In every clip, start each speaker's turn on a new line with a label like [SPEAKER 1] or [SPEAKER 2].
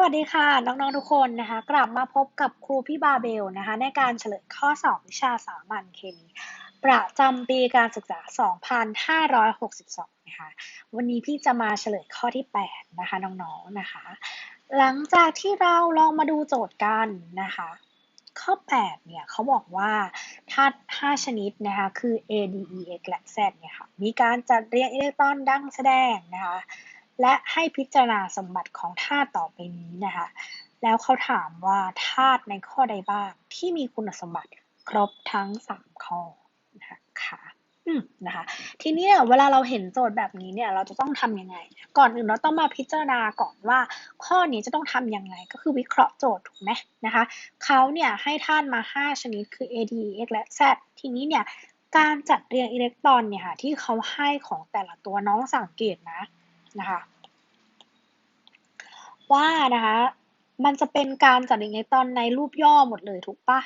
[SPEAKER 1] วัสดีค่ะน้องๆทุกคนนะคะกลับมาพบกับครูพี่บาเบลนะคะในการเฉลยข้อสอบวิชาสามัญเคมีประจำปีการศึกษา 2562 นะคะวันนี้พี่จะมาเฉลยข้อที่ 8 นะคะน้องๆนะคะ หลังจากที่เราลองมาดูโจทย์กันนะคะ ข้อ 8 เนี่ยเขาบอกว่าธาตุ5ชนิดนะคะคือ A D E X และ Z เนี่ยค่ะมีการจัดเรียงอิเล็กตรอนดังแสดงนะคะ และให้พิจารณาสมบัติของธาตุต่อไปนี้นะคะ แล้วเขาถามว่าธาตุในข้อใดบ้างที่มีคุณสมบัติครบทั้ง 3 ข้อนะคะอืมนะคะทีนี้เวลาเราเห็นโจทย์แบบนี้เนี่ยเราจะต้องทำยังไง ก่อนอื่นเราต้องมาพิจารณาก่อนว่า ข้อนี้จะต้องทำยังไงก็คือวิเคราะห์โจทย์ถูกไหมนะคะเขาเนี่ยให้ธาตุมา 5 ชนิดคือ A D E X และ Z ทีนี้เนี่ยการจัดเรียงอิเล็กตรอนเนี่ยค่ะที่เขาให้ของแต่ละตัวน้องสังเกตนะนะคะ ว่านะคะมันจะเป็นการจัดอิเล็กตรอนในรูปย่อหมดเลยถูกปะ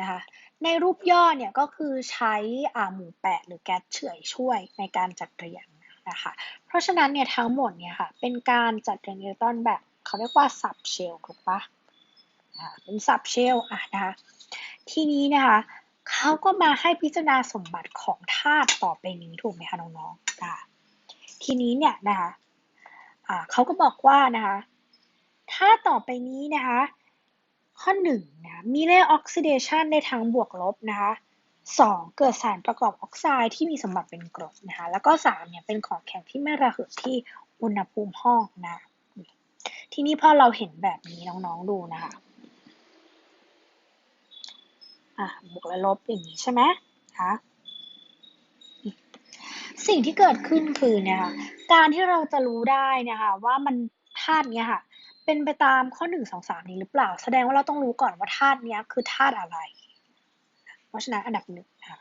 [SPEAKER 1] นะคะในรูปย่อเนี่ยก็คือใช้อาหมู่แปดหรือแก๊สเฉื่อยช่วยในการจัดเรียงนะคะเพราะฉะนั้นเนี่ยทั้งหมดเนี่ยค่ะเป็นการจัดเรียงอิเล็กตรอนแบบเขาเรียกว่าซับเชลถูกปะเป็นซับเชลอะนะคะทีนี้นะคะเขาก็มาให้พิจารณาสมบัติของธาตุต่อไปนี้ถูกไหมคะน้องๆค่ะทีนี้เนี่ยนะคะเขาก็บอกว่านะคะ ถ้าต่อไปนี้นะคะ ข้อ1นะมีเลขออกซิเดชันในทางบวกลบนะคะ 2. เกิดสารประกอบออกไซด์ที่มีสมบัติเป็นกรดนะคะ แล้วก็3เนี่ยเป็นของแข็งที่ไม่ระเหยที่อุณหภูมิห้องนะทีนี้พอเราเห็นแบบนี้น้องๆดูนะคะอะบวกและลบอย่างนี้ใช่ไหมคะสิ่งที่เกิดขึ้นคือเนี่ยค่ะการที่เราจะรู้ได้นะคะว่ามันธาตุเนี้ยค่ะ เป็นไปตามข้อหนึ่งสองสามนี้หรือเปล่า แสดงว่าเราต้องรู้ก่อนว่าธาตุเนี้ยคือธาตุอะไร เพราะฉะนั้นอันดับหนึ่งค่ะ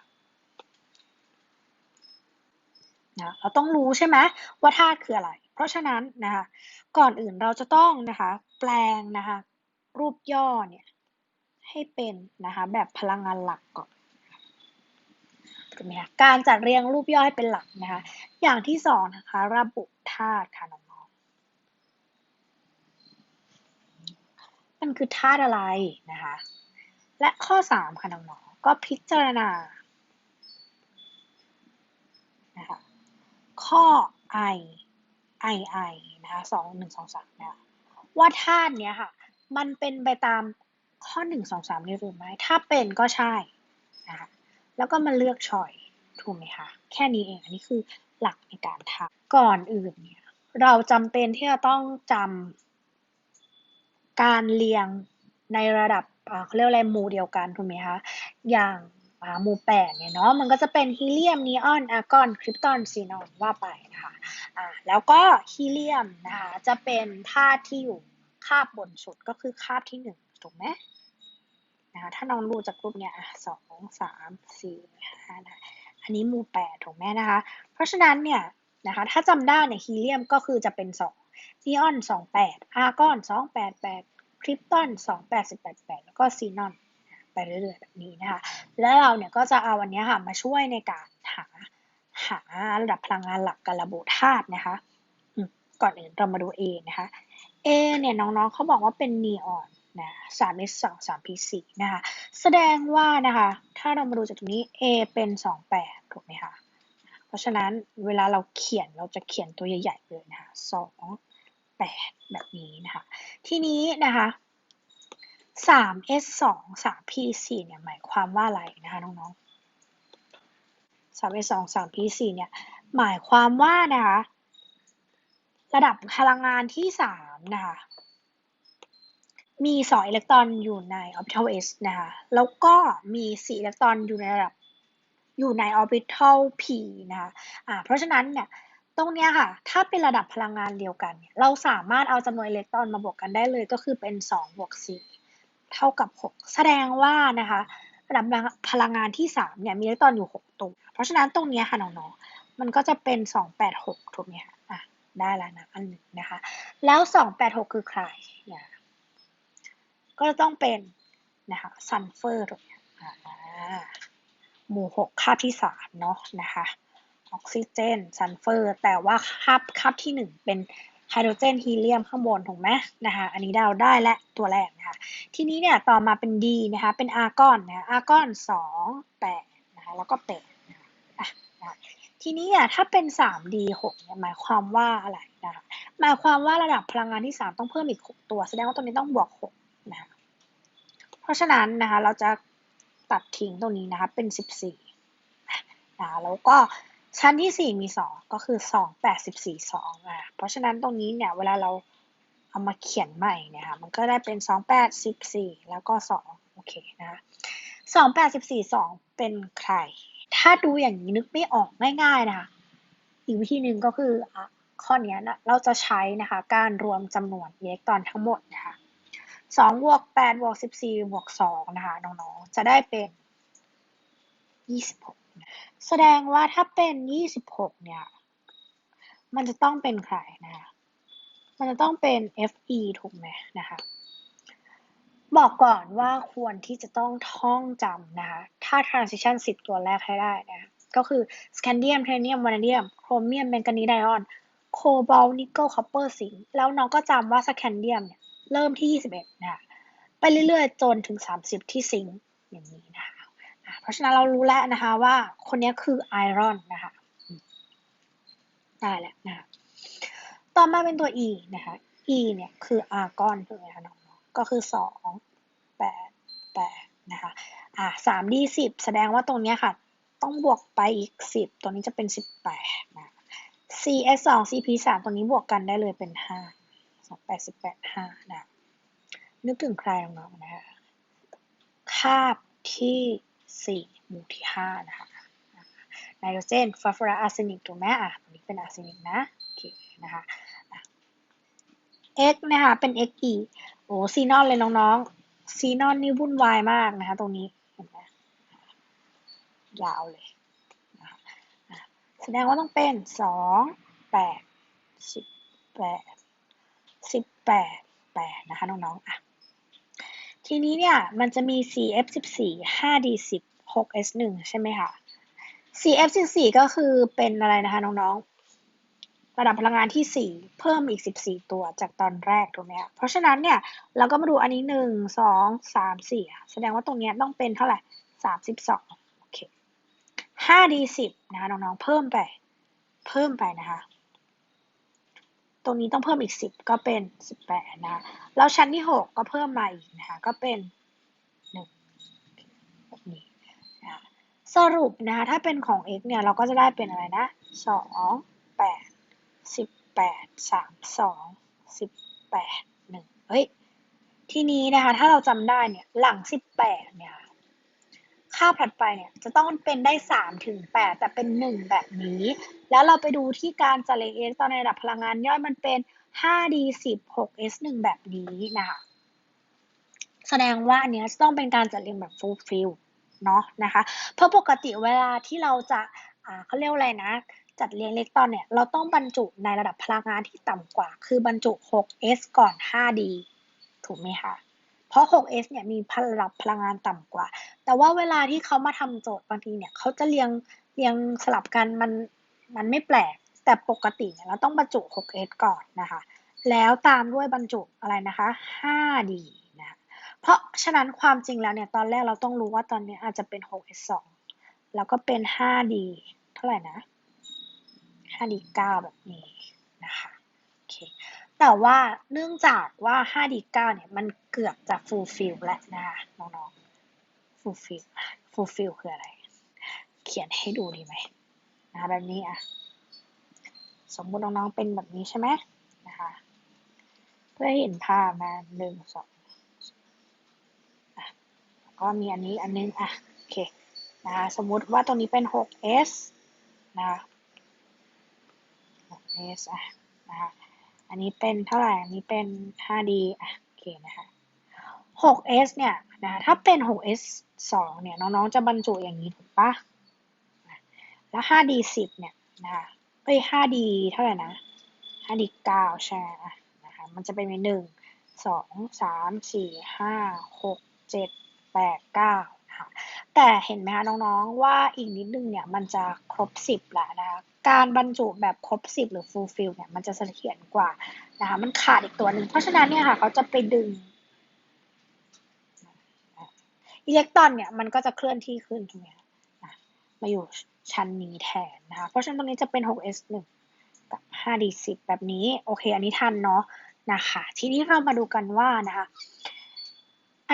[SPEAKER 1] นะเราต้องรู้ใช่ไหมว่าธาตุคืออะไร เพราะฉะนั้นนะคะก่อนอื่นเราจะต้องนะคะแปลงนะคะรูปย่อเนี่ยให้เป็นนะคะแบบพลังงานหลักก่อนถูกไหมคะการจัดเรียงรูปย่อให้เป็นหลักนะคะอย่างที่สองนะคะระบุธาตุค่ะน้องๆ มันคือธาตุอะไรนะคะ และข้อสามค่ะน้องๆก็พิจารณานะคะข้อ i i i นะคะสองหนึ่งสองสามนะคะว่าธาตุเนี้ยค่ะ มันเป็นไปตามข้อหนึ่งสองสามนี้หรือไม่ถ้าเป็นก็ใช่นะคะแล้วก็มาเลือกชอยถูกไหมคะ แค่นี้เองอันนี้คือหลักในการทำก่อนอื่นเนี่ย เราจำเป็นที่จะต้องจำ การเรียงในระดับเขาเรียกอะไรหมู่เดียวกันถูกไหมคะ อย่างหมู่แปดเนี่ยเนาะมันก็จะเป็นฮีเลียมนีออนอาร์กอนคริปตอนซีนอนว่าไปนะคะอ่าแล้วก็ฮีเลียมนะคะจะเป็นธาตุที่อยู่คาบบนสุดก็คือคาบที่หนึ่งถูกไหมนะคะถ้าน้องดูจากรูปเนี่ยสองสามสี่ห้านะอันนี้หมู่แปดถูกไหมนะคะ เพราะฉะนั้นเนี่ยนะคะถ้าจำได้เนี่ยฮีเลียมก็คือจะเป็นสอง นีออนสองแปดอาร์กอนสองแปดแปดคริปตอนสองแปดสิบแปดแปดแล้วก็ซีนอนไปเรื่อยๆแบบนี้นะคะ แล้วเราเนี่ยก็จะเอาวันนี้ค่ะมาช่วยในการหาหาระดับพลังงานหลักกับระบุธาตุนะคะ ก่อนอื่นเรามาดู A นะคะ A เนี่ยน้องๆเขาบอกว่าเป็นนีออนนะสาม s สองสาม p สี่นะคะ แสดงว่านะคะ ถ้าเรามาดูจากตรงนี้ a เป็นสองแปดถูกไหมคะ เพราะฉะนั้นเวลาเราเขียนเราจะเขียนตัวใหญ่ๆเลยนะคะสอง แปดแบบนี้นะคะ ทีนี้นะคะสาม s สองสาม p สี่เนี่ยหมายความว่าอะไรนะคะน้องๆสาม s สองสาม p สี่เนี่ยหมายความว่านะคะระดับพลังงานที่สามนะคะมี2อิเล็กตรอนอยู่ใน orbital s นะคะแล้วก็มี4อิเล็กตรอนอยู่ในระดับอยู่ใน orbital p นะคะอ่าเพราะฉะนั้นเนี่ย ตรงเนี้ยค่ะ ถ้าเป็นระดับพลังงานเดียวกันเนี่ยเราสามารถเอาจำนวนอิเล็กตรอนมาบวกกันได้เลยก็คือเป็น2บวก4เท่ากับ 6 แสดงว่านะคะระดับพลังงานที่3เนี่ยมีอิเล็กตรอนอยู่ 6 ตัว เพราะฉะนั้นตรงนี้ค่ะน้องๆ มันก็จะเป็น 286 ถูกไหมคะอะได้แล้วนะอันหนึ่งนะคะ แล้ว 286 คือใครเนี่ยก็จะต้องเป็นนะคะซัลเฟอร์ตรงนี้หมู่หกคาที่สามเนาะนะคะ ออกซิเจนซัลเฟอร์ แต่ว่าคาบคาบที่หนึ่งเป็นไฮโดรเจนฮีเลียมข้างบนถูกไหมนะคะอันนี้เดาได้และตัวแรกนะคะทีนี้เนี่ยต่อมาเป็น D นะคะเป็นอาร์กอนนะอาร์กอนสองแปดนะคะแล้วก็แปดนะคะทีนี้เนี่ยถ้าเป็น 3D 6 เนี่ยหมายความว่าอะไรนะคะหมายความว่าระดับพลังงานที่ 3 ต้องเพิ่มอีก 6 ตัว แสดงว่าตัวนี้ต้องบวก6นะคะเพราะฉะนั้นนะคะเราจะตัดทิ้งตรงนี้นะคะเป็น 14นะแล้วก็ ชั้นที่ 4 มี 2 ก็คือ 2 8 14 2นะเพราะฉะนั้นตรงนี้เนี่ยเวลาเราเอามาเขียนใหม่เนี่ยค่ะมันก็ได้เป็น 2 8 14 แล้วก็ 2 โอเคนะ2 8 14 2 เป็นใคร ถ้าดูอย่างนี้นึกไม่ออกง่ายๆนะคะอีกวิธีหนึ่งก็คืออข้อนี้นะเราจะใช้นะคะการรวมจำนวนอิเล็กตรอนทั้งหมดนะคะ2บวก8บวก14บวก2นะคะน้องๆ จะได้เป็น 26 แสดงว่าถ้าเป็น26เนี่ย มันจะต้องเป็นใครนะ มันจะต้องเป็น Fe ถูกไหมนะคะ บอกก่อนว่าควรที่จะต้องท่องจำนะคะ ถ้า transition 10ตัวแรกให้ได้นะ ก็คือ scandium titanium vanadium chromium manganese ion cobalt nickel copper zinc แล้วน้องก็จำว่า scandium เนี่ย เริ่มที่ 21นะะไปเรื่อยๆ จนถึง 30 ที่ซิงอย่างนี้นะคะ ราะฉะนั้นเรารู้แล้วนะคะว่าคนนี้คือไอรอนนะคะได้แล้วนะคะต่อมาเป็นตัว E นะคะ E เนี่ยคืออาร์กอนถูกไหมคะน้องๆก็คือ2 8 8นะคะอ่า3 D 10แสดงว่าตรงนี้ค่ะ ต้องบวกไปอีก10ตัวนี้จะเป็น18นะ CS 2 CP 3ตัวนี้บวกกันได้เลยเป็น5 2 8 18 5นะนึกถึงใครน้องๆนะคะคาบที่ 4 หมู่ที่ 5 นะคะไนโตรเจนฟอสฟอรัสอาร์เซนิกถูกไหมอะตัวนี้เป็นอาร์เซนิกนะโอเคนะคะ X นะคะเป็น Xe โอ้ซีนอนเลยน้องๆซีนอนนี่วุ่นวายมากนะคะ ตรงนี้เห็นไหมยาวเลยนะะแสดงว่าต้องเป็นสองแปดสิบแปดสิบแปดแปดนะคะน้องๆอะ ทีนี้เนี่ยมันจะมี CF14 5D10 6S1 ใช่ไหมคะ CF14 ก็คือเป็นอะไรนะคะน้องๆ ระดับพลังงานที่ 4 เพิ่มอีก 14 ตัวจากตอนแรกตรงนี้เพราะฉะนั้นเนี่ยเราก็มาดูอันนี้ 1 2 3 4 แสดงว่าตรงนี้ต้องเป็นเท่าไหร่ 32 โอเค 5D10 นะคะน้องๆ เพิ่มไป เพิ่มไปนะคะ รงนี้ต้องเพิ่มอีก 10 ก็เป็น 18 นะ แล้วชั้นที่ 6 ก็เพิ่มมาอีกนะคะ ก็เป็น1แบบนี้นะสรุปนะคะถ้าเป็นของ x เนี่ย เราก็จะได้เป็นอะไรนะ 2 8 18 32 18 1เฮ้ย ทีนี้นะคะ ถ้าเราจำได้เนี่ย หลัง 18 เนี่ย ค่าถัดไปเนี่ยจะต้องเป็นได้3ถึง8แต่เป็น 1 แบบนี้ แล้วเราไปดูที่การจัดเรียงอิเล็กตรอนในระดับพลังงานย่อยมันเป็น 5d10 6s1 แบบนี้นะคะ แสดงว่าอันนี้จะต้องเป็นการจัดเรียงแบบ full fill เนาะนะคะ เพราะปกติเวลาที่เราจะเขาเรียกอะไรนะ จัดเรียงอิเล็กตรอนเนี่ยเราต้องบรรจุในระดับพลังงานที่ต่ำกว่า คือบรรจุ 6s ก่อน 5d ถูกไหมคะ เพราะ 6s เนี่ยมีระดับพลังงานต่ำกว่า แต่ว่าเวลาที่เขามาทำโจทย์บางทีเนี่ยเขาจะเรียงเรียงสลับกันมันมันไม่แปลก แต่ปกติเนี่ยเราต้องบรรจุ 6s ก่อนนะคะ แล้วตามด้วยบรรจุอะไรนะคะ 5d นะเพราะฉะนั้นความจริงแล้วเนี่ยตอนแรกเราต้องรู้ว่าตอนนี้อาจจะเป็น 6s 2 แล้วก็เป็น 5d เท่าไหร่นะ 5d 9 แบบนี้นะคะ แต่ว่าเนื่องจากว่า 5d 9เนี่ยมันเกือบจะ fulfill แล้วนะคะน้องๆ fulfill fulfill คืออะไร เขียนให้ดูดีไหมนะคะแบบนี้อะ สมมุติน้องๆเป็นแบบนี้ใช่ไหมนะคะ เพื่อเห็นภาพมาหนึ่งสองอะก็มีอันนี้อันนึงอะโอเคนะคะสมมุติว่าตรงนี้เป็น 6s นะคะ 6s อะนะคะ อันนี้เป็นเท่าไหร่ อันนี้เป็น 5d อะโอเคนะคะ 6s เนี่ยนะถ้าเป็น 6s 2เนี่ยน้องๆจะบรรจุอย่างนี้ถูกปะแล้ว 5d 10เนี่ยนะคะเอ้ย 5d เท่าไหร่นะ 5d 9ใช่นะคะมันจะเป็นหนึ่งสองสามสี่ห้าหกเจ็ดแปดเก้านะคะ แต่เห็นไหมคะน้องๆ ว่าอีกนิดนึงเนี่ยมันจะครบสิบแล้วนะคะการบรรจุแบบครบสิบหรือ fulfill เนี่ยมันจะเสถียรกว่านะคะมันขาดอีกตัวหนึ่งเพราะฉะนั้นเนี่ยค่ะเขาจะไปดึงอิเล็กตรอนเนี่ยมันก็จะเคลื่อนที่ขึ้นถูกไหมคะมาอยู่ชั้นนี้แทนนะคะเพราะฉะนั้นตรงนี้จะเป็น 6s1 กับ 5d10 แบบนี้โอเค อันนี้ทันเนาะนะคะทีนี้เรามาดูกันว่านะคะ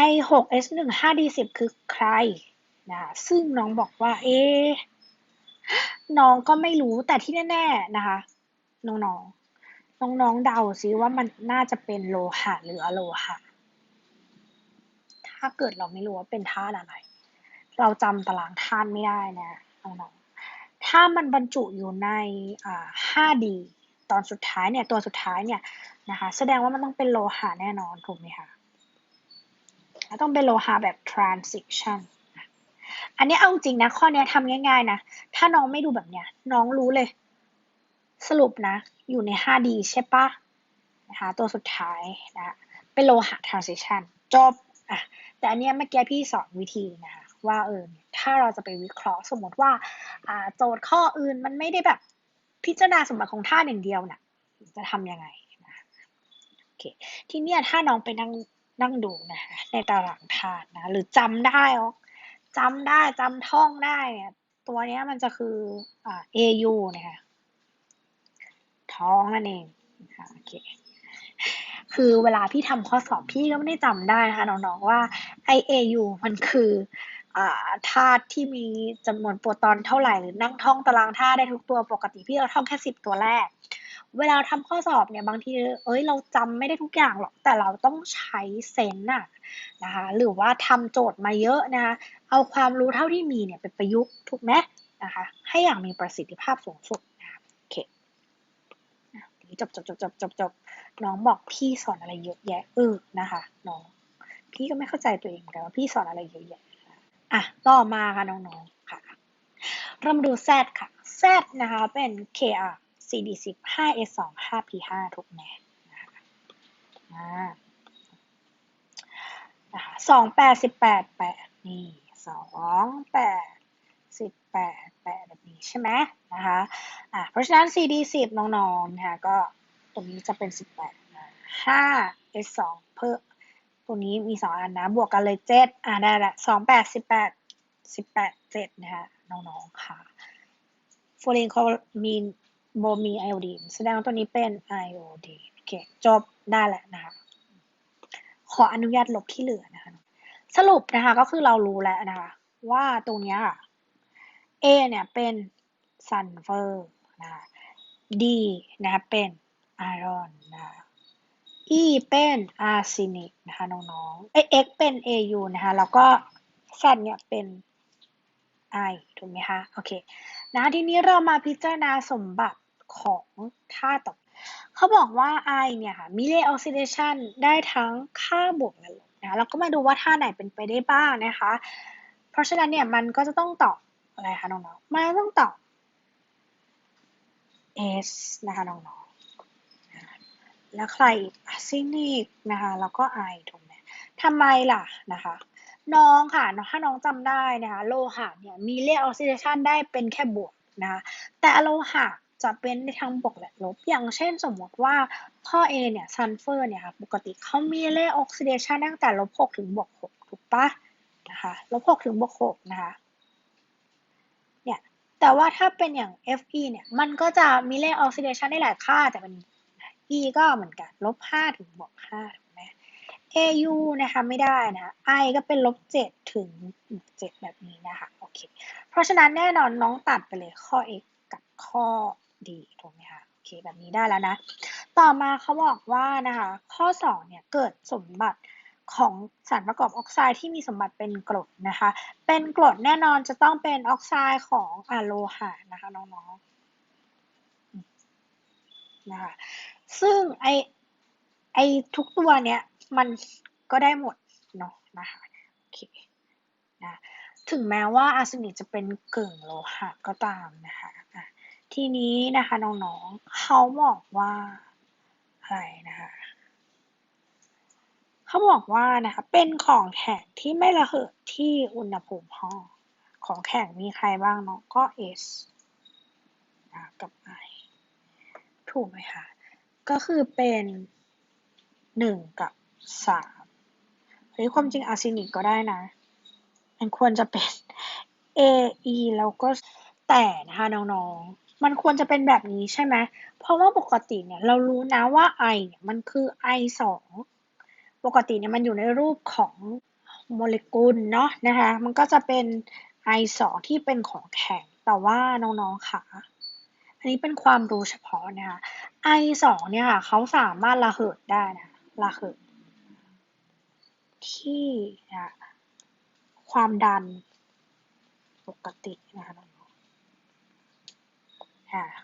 [SPEAKER 1] i6s1 5d10 คือใคร นะซึ่งน้องบอกว่า เอ๊น้องก็ไม่รู้แต่ที่แน่ ๆนะคะ น้องๆ น้องๆเดาซิว่ามันน่าจะเป็นโลหะหรืออะโลหะ ถ้าเกิดเราไม่รู้ว่าเป็นธาตุอะไร เราจำตารางธาตุไม่ได้นะน้องๆ ถ้ามันบรรจุอยู่ใน 5D ตอนสุดท้ายเนี่ยตัวสุดท้ายเนี่ยนะคะ แสดงว่ามันต้องเป็นโลหะแน่นอนถูกไหมคะต้องเป็นโลหะแบบ transition อันนี้เอาจริงนะ ข้อนี้ทำง่ายๆนะ ถ้าน้องไม่ดูแบบเนี้ย น้องรู้เลย สรุปนะ อยู่ใน 5D ใช่ปะนะคะ ตัวสุดท้ายนะเป็นโลหะ transition จบอะแต่อันนี้เมื่อกี้พี่สอนวิธีนะคะว่าเออถ้าเราจะไปวิเคราะห์สมมติว่าอ่าโจทย์ข้ออื่นมันไม่ได้แบบพิจารณาสมบัติของธาตุอย่างเดียวนะ่ะจะทำยังไงนะโอเคทีนี้ถ้าน้องไปนั่งนั่งดูนะในตารางธาตุนะหรือจำได้อ จำได้จำท่องได้เนี่ยตัวนี้มันจะคืออ่า AU นะคะท้องนั่นเองนะคะโอเคคือเวลาพี่ทำข้อสอบพี่ก็ไม่ได้จำได้นะคะน้องๆว่า IAU มันคือธาตุที่มีจำนวนโปรตอนเท่าไหร่หรือนั่งท่องตารางธาตุได้ทุกตัวปกติพี่เราท่องแค่สิบตัวแรก เวลาทำข้อสอบเนี่ยบางทีเอ้ยเราจำไม่ได้ทุกอย่างหรอกแต่เราต้องใช้เซนน่ะนะคะหรือว่าทำโจทย์มาเยอะนะคะเอาความรู้เท่าที่มีเนี่ยไปประยุกต์ถูกไหมนะคะให้อย่างมีประสิทธิภาพสูงสุดนะคะโอเคจบจบจบจบจบจบน้องบอกพี่สอนอะไรเยอะแยะเออนะคะน้องพี่ก็ไม่เข้าใจตัวเองเหมือนกันว่าพี่สอนอะไรเยอะแยะอะต่อมาค่ะน้องๆค่ะเรามาดู Z ค่ะ Z นะคะเป็น KR CD10 5S2 5P5 ทุกแน่นะคะนะคะสองแปดสิบแปดแปดนี่สองแปดสิบแปดแปดแบบนี้ใช่ไหมนะคะอะเพราะฉะนั้น CD10 น้องๆนะคะก็ตรงนี้จะเป็น18 5 S2 เพิ่มตรงนี้มีสองอันนะบวกกันเลยเจ็ดอ่าได้ละสองแปดสิบแปดสิบแปดเจ็ดนะคะน้องๆค่ะฟลูออเรนเขามี โบมีไอโอดีนแสดงว่าตัวนี้เป็นไอโอดีนโอเคจบได้แหละนะคะ ขออนุญาตลบที่เหลือนะคะ สรุปนะคะก็คือเรารู้แล้วนะคะ ว่าตรงนี้ A เนี่ยเป็นซันเฟอร์นะคะ D นะคะเป็นไอรอนนะคะ E เป็นอาร์ซินิกนะคะน้องๆเอ X เป็น AU นะคะแล้วก็ Z เนี่ยเป็น I ถูกไหมคะ โอเค นะทีนี้เรามาพิจารณาสมบัติ ของธาต่อเขาบอกว่า I เนี่ยค่ะมีเลออกซิเดชันได้ทั้งค่าบวกและลบนะเราก็มาดูว่าท่าไหนเป็นไปได้บ้างนะคะ เพราะฉะนั้นเนี่ยมันก็จะต้องตอบอะไรคะน้องๆ มันต้องตอบ S นะคะน้องๆ แล้วใครอีกซินิกนะคะแล้วก็ไอถูกไหมทำไมล่ะนะคะน้องค่ะถ้าน้องจำได้นะคะโลหะเนี่ยมีเลขออกซิเดชันได้เป็นแค่บวกนะคะแต่โลหะ จะเป็นในทั้งบวกและลบ อย่างเช่นสมมติว่าข้อ A เนี่ยซัลเฟอร์เนี่ยค่ะปกติเขามีเลขออกซิเดชันตั้งแต่ลบ6ถึงบวก6ถูกปะนะคะลบ6ถึงบวก6นะคะเนี่ยแต่ว่าถ้าเป็นอย่าง Fe เนี่ยมันก็จะมีเลขออกซิเดชันได้หลายค่าแต่เป็น e ก็เหมือนกันลบห้าถึงบวกห้าถูกไหม au นะคะไม่ได้นะ i ก็เป็นลบเจ็ดถึงเจ็ดแบบนี้นะคะโอเคเพราะฉะนั้นแน่นอนน้องตัดไปเลยข้อ x กับข้อ d ถูกไหมคะโอเคแบบนี้ได้แล้วนะ ต่อมาเขาบอกว่านะคะข้อ2เนี่ยเกิดสมบัติของสารประกอบออกไซด์ที่มีสมบัติเป็นกรดนะคะ เป็นกรดแน่นอนจะต้องเป็นออกไซด์ของอะโลหะนะคะน้องๆนะคะซึ่งไอไอทุกตัวเนี้ยมันก็ได้หมดเนาะนะคะโอเคนะถึงแม้ว่าอาร์เซนิกจะเป็นกึ่งโลหะก็ตามนะคะ ทีนี้นะคะน้องๆเขาบอกว่าอะไรนะคะเขาบอกว่านะคะเป็นของแข็งที่ไม่ระเหยที่อุณหภูมิห้อง ของแข็งมีใครบ้างเนาะก็ S นะกับ I ถูกไหมคะ ก็คือเป็นหนึ่งกับสามเฮ้ยความจริงอาร์เซนิกก็ได้นะ มันควรจะเป็น A E แล้วก็แต่นะคะน้องๆ มันควรจะเป็นแบบนี้ใช่ไหม เพราะว่าปกติเนี่ยเรารู้นะว่า I เนี่ยมันคือ I สอง ปกติเนี่ยมันอยู่ในรูปของโมเลกุลเนาะนะคะ มันก็จะเป็น I สองที่เป็นของแข็ง แต่ว่าน้องๆค่ะ อันนี้เป็นความรู้เฉพาะนะคะ I สองเนี่ยค่ะเขาสามารถระเหิดได้นะ ระเหิดที่นะความดันปกตินะคะ องๆค่ะ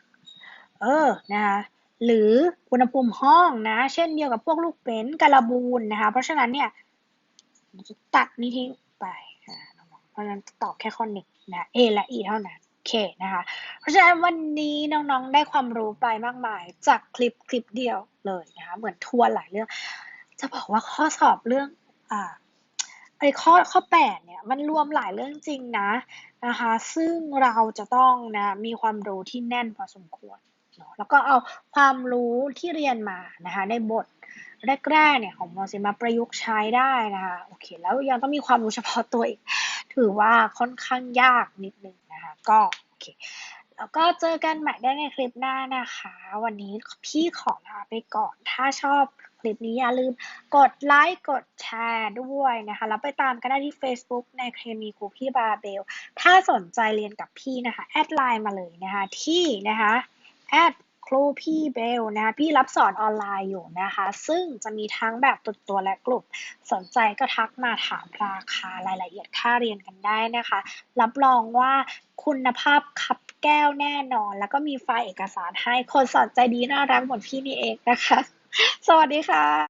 [SPEAKER 1] เออนะคะหรืออุณหภูมิห้องนะ เช่นเดียวกับพวกลูกเป็นกระบูนนะคะ เพราะฉะนั้นเนี่ยจะตัดนี้ทิ้งไปเพราะฉะนั้นตอบแค่ข้อหนึ่งนะ A และ E เท่านั้นโอเคนะคะ เพราะฉะนั้นวันนี้น้องๆได้ความรู้ไปมากมาย จากคลิปคลิปเดียวเลยนะคะเหมือนทัวนหลายเรื่อง จะบอกว่าข้อสอบเรื่องอ่า ไอ้ข้อข้อแปดเนี่ยมันรวมหลายเรื่องจริงนะนะคะ ซึ่งเราจะต้องนะมีความรู้ที่แน่นพอสมควรเนาะแล้วก็เอาความรู้ที่เรียนมานะคะในบทแรกๆเนี่ยของมอสิมาประยุกต์ใช้ได้นะคะโอเคแล้วยังต้องมีความรู้เฉพาะตัวอีก ถือว่าค่อนข้างยากนิดนึงนะคะก็โอเค แล้วก็เจอกันใหม่ได้ในคลิปหน้านะคะ วันนี้พี่ขอลาไปก่อน ถ้าชอบคลิปนี้อย่าลืมกดไลค์กดแชร์ด้วยนะคะ แล้วไปตามกันได้ที่ Facebook ในเคมีครูพี่บาเบล ถ้าสนใจเรียนกับพี่นะคะ แอดไลน์มาเลยนะคะ ที่นะคะแอด ครูพี่เบลนะ พี่รับสอนออนไลน์อยู่นะคะ ซึ่งจะมีทั้งแบบตัวตัวและกลุ่ม สนใจก็ทักมาถามราคารายละเอียดค่าเรียนกันได้นะคะ รับรองว่าคุณภาพคับแก้วแน่นอน แล้วก็มีไฟล์เอกสารให้คนสอนใจดีน่ารักเหมือนพี่นี่เองนะคะ สวัสดีค่ะ